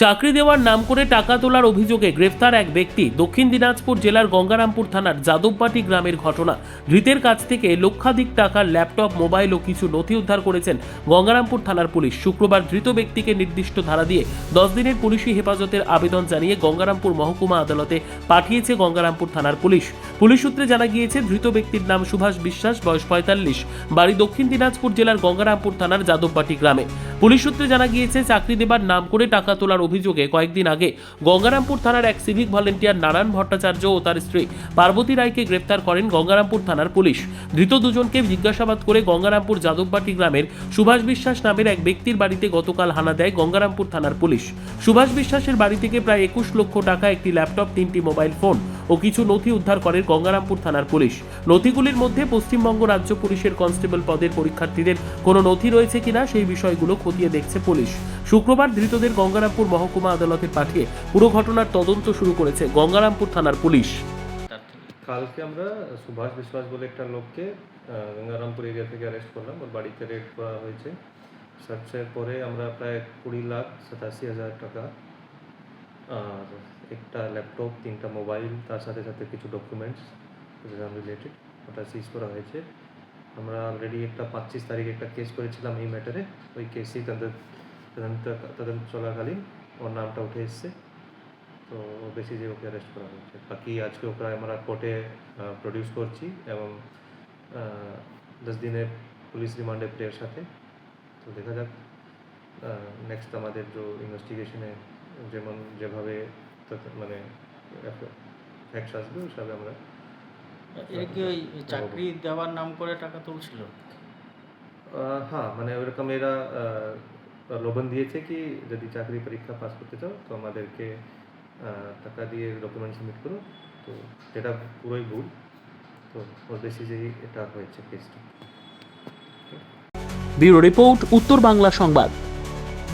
চাকরি দেওয়ার নাম করে টাকা তোলার অভিযোগে গ্রেফতার এক ব্যক্তি দক্ষিণ দিনাজপুর জেলার গঙ্গারামপুর থানার যাদবপাটি গ্রামের ঘটনা। ধৃতের কাছ থেকে লক্ষাধিক টাকার ল্যাপটপ, মোবাইল ও কিছু নথি উদ্ধার করেছেন গঙ্গারামপুর থানার পুলিশ। শুক্রবার ধৃত ব্যক্তিকে নির্দিষ্ট ধারা দিয়ে দশ দিনের পুলিশি হেফাজতের আবেদন জানিয়ে গঙ্গারামপুর মহকুমা আদালতে পাঠিয়েছে গঙ্গারামপুর থানার পুলিশ। পুলিশ সূত্রে জানা গিয়েছে, ধৃত ব্যক্তির নাম সুভাষ বিশ্বাস, বয়স পঁয়তাল্লিশ, বাড়ি দক্ষিণ দিনাজপুর জেলার গঙ্গারামপুর থানার যাদববাটি গ্রামে। পুলিশ সূত্রে জানা গিয়েছে, চাকরি দেবার নাম করে টাকা তোলার অভিযোগে কয়েকদিন আগে গঙ্গারামপুর থানার এক সিভিক ভলেন্টিয়ার নারায়ণ ভট্টাচার্য ও তার স্ত্রী পার্বতী রায়কে গ্রেপ্তার করেন গঙ্গারামপুর থানার পুলিশ। ধৃত দুজনকে জিজ্ঞাসাবাদ করে গঙ্গারামপুর যাদববাটি গ্রামের সুভাষ বিশ্বাস নামের এক ব্যক্তির বাড়িতে গতকাল হানা দেয় গঙ্গারামপুর থানার পুলিশ। সুভাষ বিশ্বাসের বাড়ি থেকে প্রায় একুশ লক্ষ টাকা, একটি ল্যাপটপ, তিনটি মোবাইল ফোন। ও কিছু নথি উদ্ধার করে গঙ্গারামপুর থানার পুলিশ। নথিগুলির মধ্যে পশ্চিমবঙ্গ রাজ্য পুলিশের কনস্টেবল পদের পরীক্ষার্থীদের কোনো নথি রয়েছে কিনা সেই বিষয়গুলো খতিয়ে দেখছে পুলিশ। শুক্রবার ধৃতদের গঙ্গারামপুর মহকুমা আদালতে পাঠিয়ে পুরো ঘটনার তদন্ত শুরু করেছে গঙ্গারামপুর থানার পুলিশ। কালকে আমরা সুভাষ বিশ্বাস বলে একটা লোককে গঙ্গারামপুর এরিয়া থেকে অ্যারেস্ট করলাম। ওর বাড়িতে রেড করা হয়েছে। সার্চের পরে আমরা প্রায় কুড়ি লাখ সাতাশি হাজার টাকা আর একটা ল্যাপটপ তিনটা মোবাইল তার সাথে সাথে কিছু ডকুমেন্টস রিলেটেড ওটা সিজ করা হয়েছে। আমরা অলরেডি একটা পঁচিশ তারিখে একটা কেস করেছিলাম এই ম্যাটারে ওই কেসই তাদের তদন্ত তদন্ত চলাকালীন ওর নামটা উঠে এসছে। তো বেশি যে ওকে অ্যারেস্ট করা হয়েছে। বাকি আজকে ওকে আমরা কোর্টে প্রডিউস করছি এবং দশ দিনের পুলিশ রিমান্ডে প্লেয়ার সাথে। তো দেখা যাক নেক্সট আমাদের যে ইনভেস্টিগেশনে যেমন যেভাবে মানে ফ্যাক্টস আসবে ওই হিসাবে আমরা এর কি ওই চাকরি দেওয়ার নাম করে টাকা তুলছিল? হ্যাঁ মানে ওরকম এরা প্রলোভন দিয়েছে কি যদি চাকরি পরীক্ষা পাস করতে চাও তো আমাদেরকে টাকা দিয়ে ডকুমেন্ট সাবমিট করো। তো এটা পুরোই ভুল তো ওর বেসিসেই এটা হয়েছে কেসটা ব্যুরো রিপোর্ট উত্তর বাংলা সংবাদ।